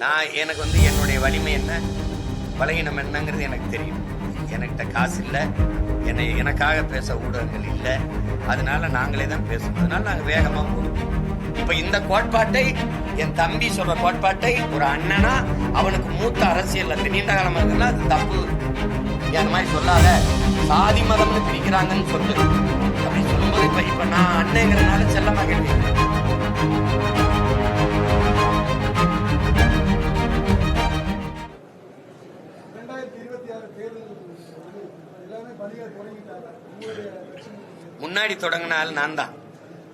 நான் எனக்கு வந்து என்னுடைய வலிமை என்ன? பலகீனம் என்னங்கிறது எனக்கு தெரியும். என்கிட்ட காசு இல்லை. என்னை எனக்காக பேச ஊடகங்கள் இல்லை. அதனால நாங்களே தான் பேசணும் அதனால நாங்கள் வேகமாக போடுவோம் இப்போ இந்த கோட்பாட்டை என் தம்பி சொல்ற கோட்பாட்டை ஒரு அண்ணனா அவனுக்கு மூத்த அரசியல் அந்த நீண்ட காலமாக இருக்குன்னா அது தப்பு. அந்த மாதிரி சொல்லாத. சாதி மதம்னு பிரிக்கிறாங்கன்னு சொல்லு. அப்படின்னு சொல்லும்போது இப்போ இப்போ நான் அண்ணங்கிறனால செல்லமாக கேள்வி. முன்னாடி தொடங்கினால் நான் தான்.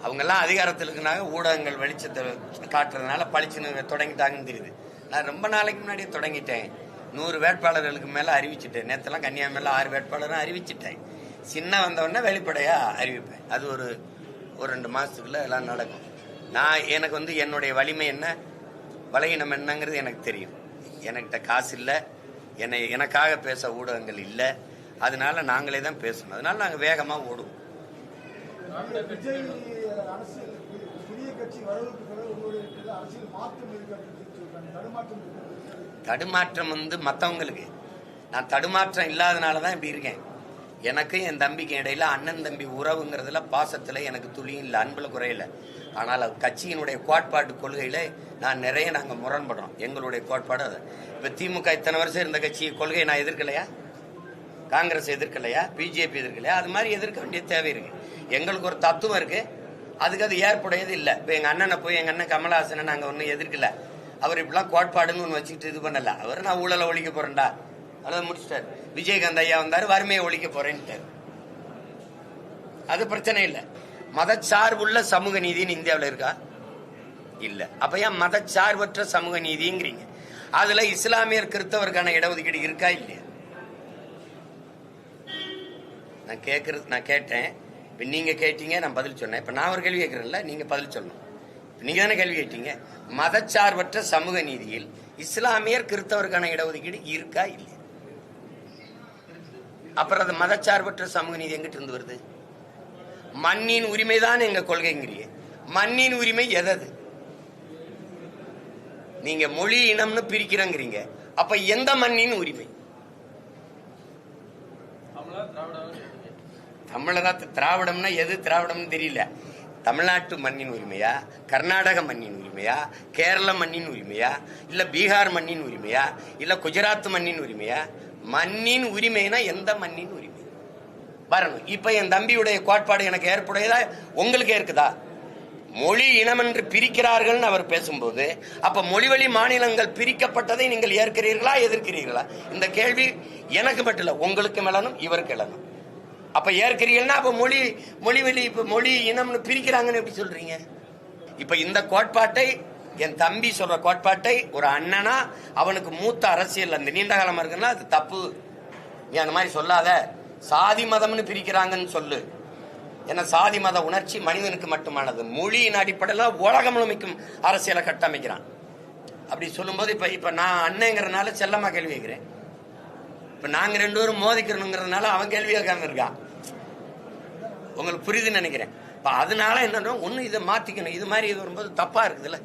அவங்கெல்லாம் அதிகாரத்தில் இருக்கிறாங்க ஊடகங்கள் வெளிச்சத்தை காட்டுறதுனால பளிச்சுன்னு தொடங்கிட்டாங்கன்னு தெரியுது. நான் ரொம்ப நாளைக்கு முன்னாடியே தொடங்கிட்டேன். நூறு வேட்பாளர்களுக்கு மேலே அறிவிச்சிட்டேன். நேற்றுலாம் கன்னியாகுமரியில் ஆறு வேட்பாளரும் அறிவிச்சிட்டேன். சின்ன வந்தவொடனே வெளிப்படையாக அறிவிப்பேன். அது ஒரு ஒரு ரெண்டு மாதத்துக்குள்ளே எல்லாம் நடக்கும். நான் எனக்கு வந்து என்னுடைய வலிமை என்ன? பலகீனம் என்னங்கிறது எனக்கு தெரியும். என்கிட்ட காசு இல்லை. என்னை எனக்காக பேச ஊடகங்கள் இல்லை. அதனால நாங்களே தான் பேசணும். அதனால நாங்கள் வேகமாக ஓடுவோம். தடுமாற்றம் வந்து மற்றவங்களுக்கு நான் தடுமாற்றம் இல்லாதனால தான் இப்படி இருக்கேன். எனக்கும் என் தம்பிக்கும் இடையில அண்ணன் தம்பி உறவுங்கிறதுல பாசத்தில் எனக்கு துளியும் இல்லை அன்பில் குறையில ஆனால் அது கட்சியினுடைய கோட்பாட்டு கொள்கையில நான் நிறைய நாங்கள் முரண்படுறோம். எங்களுடைய கோட்பாடு அது. இப்போ திமுக இத்தனை வருஷம் இருந்த கட்சி கொள்கையை நான் எதிர்க்கலையா? காங்கிரஸ் எதிர்க்கலையா பிஜேபி எதிர்க்கலையா அது மாதிரி எதிர்க்க வேண்டிய தேவை இருக்கு. எங்களுக்கு ஒரு தத்துவம் இருக்கு. அதுக்கு அது ஏற்புடையது இல்லை. இப்போ எங்கள் அண்ணனை போய் எங்கள் அண்ணன் கமலஹாசனை நாங்கள் ஒன்றும் எதிர்க்கல. அவர் இப்படிலாம் கோட்பாடுன்னு ஒன்று வச்சுக்கிட்டு இது பண்ணல. அவர் நான் ஊழலை ஒழிக்க போறேன்டா. அதை முடிச்சிட்டாரு. விஜயகாந்த் ஐயா வந்தாரு வறுமையை ஒழிக்க போறேன்ட்டாரு. அது பிரச்சனை இல்லை. மதச்சார்புள்ள சமூக நீதின்னு இந்தியாவில் இருக்கா? இல்ல. அப்ப ஏன் மதச்சார்பற்ற சமூக நீதிங்கிறீங்க? அதுல இஸ்லாமியர் கிறிஸ்தவருக்கான இடஒதுக்கீடு இருக்கா இல்லையா? நான் கேட்கறது நான் கேட்டேன். இப்போ நீங்க கேட்டீங்க நான் பதில் சொன்னேன். இப்போ நான் ஒரு கேள்வி கேட்குறேன்ல நீங்க பதில் சொல்லணும். இப்ப நீங்க தானே கேள்வி கேட்டீங்க? மதச்சார்பற்ற சமூக நீதியில் இஸ்லாமியர் கிறிஸ்தவருக்கான இடஒதுக்கீடு இருக்கா இல்லையா அப்புறம் அது மதச்சார்பற்ற சமூக நீதி எங்கிட்ட இருந்து வருது? மண்ணின் உரிமை தான் எங்க கொள்கைங்கிறீங்க. மண்ணின் உரிமை எதது? நீங்க மொழி இனம்னு பிரிக்கிறங்கிறீங்க. அப்ப எந்த மண்ணின் உரிமை? தமிழரா திராவிடம்னா எது திராவிடம்னு தெரியல. தமிழ்நாட்டு மண்ணின் உரிமையா? கர்நாடக மண்ணின் உரிமையா? கேரள மண்ணின் உரிமையா? இல்ல பீகார் மண்ணின் உரிமையா? இல்ல குஜராத் மண்ணின் உரிமையா? மண்ணின் உரிமைனா எந்த மண்ணின் உரிமை? வரணும். இப்ப என் தம்பியுடைய கோட்பாடு எனக்கு ஏற்புடையதா? உங்களுக்கு இருக்குதா மொழி இனம் என்று பிரிக்கிறார்கள்னு அவர் பேசும்போது அப்ப மொழிவழி மாநிலங்கள் பிரிக்கப்பட்டதை நீங்கள் ஏற்கிறீர்களா எதிர்க்கிறீர்களா? இந்த கேள்வி எனக்கு மட்டும் இல்லை உங்களுக்கு மேலனும் இவருக்கு எழணும் அப்ப ஏற்கிறீர்கள்னா அப்ப மொழி மொழிவழி இப்ப மொழி இனம்னு பிரிக்கிறாங்கன்னு எப்படி சொல்றீங்க? இப்ப இந்த கோட்பாட்டை என் தம்பி சொல்ற கோட்பாட்டை ஒரு அண்ணனா அவனுக்கு மூத்த அரசியல் அந்த நீண்ட காலமா இருக்குன்னா அது தப்பு. நீ அந்த மாதிரி சொல்லாத. சாதி மதம்னு பிரிக்கிறாங்கன்னு சொல்லு. ஏன்னா சாதி மத உணர்ச்சி மனிதனுக்கு மட்டுமானது. மொழியின் அடிப்படையில் உலகம் முழுமைக்கும் அரசியலை கட்டமைக்கிறான். அப்படி சொல்லும்போது இப்ப இப்ப நான் அண்ணங்கிறதுனால செல்லமா கேள்வி கேட்கிறேன். இப்ப நாங்க ரெண்டு பேரும் மோதிக்கிறணுங்கிறதுனால அவன் கேள்வி கேட்காம இருக்கான் உங்களுக்கு புரியுதுன்னு நினைக்கிறேன். இப்போ அதனால என்னன்னா ஒன்று இதை மாத்திக்கணும். இது மாதிரி இது வரும்போது தப்பாக இருக்குதுல்ல.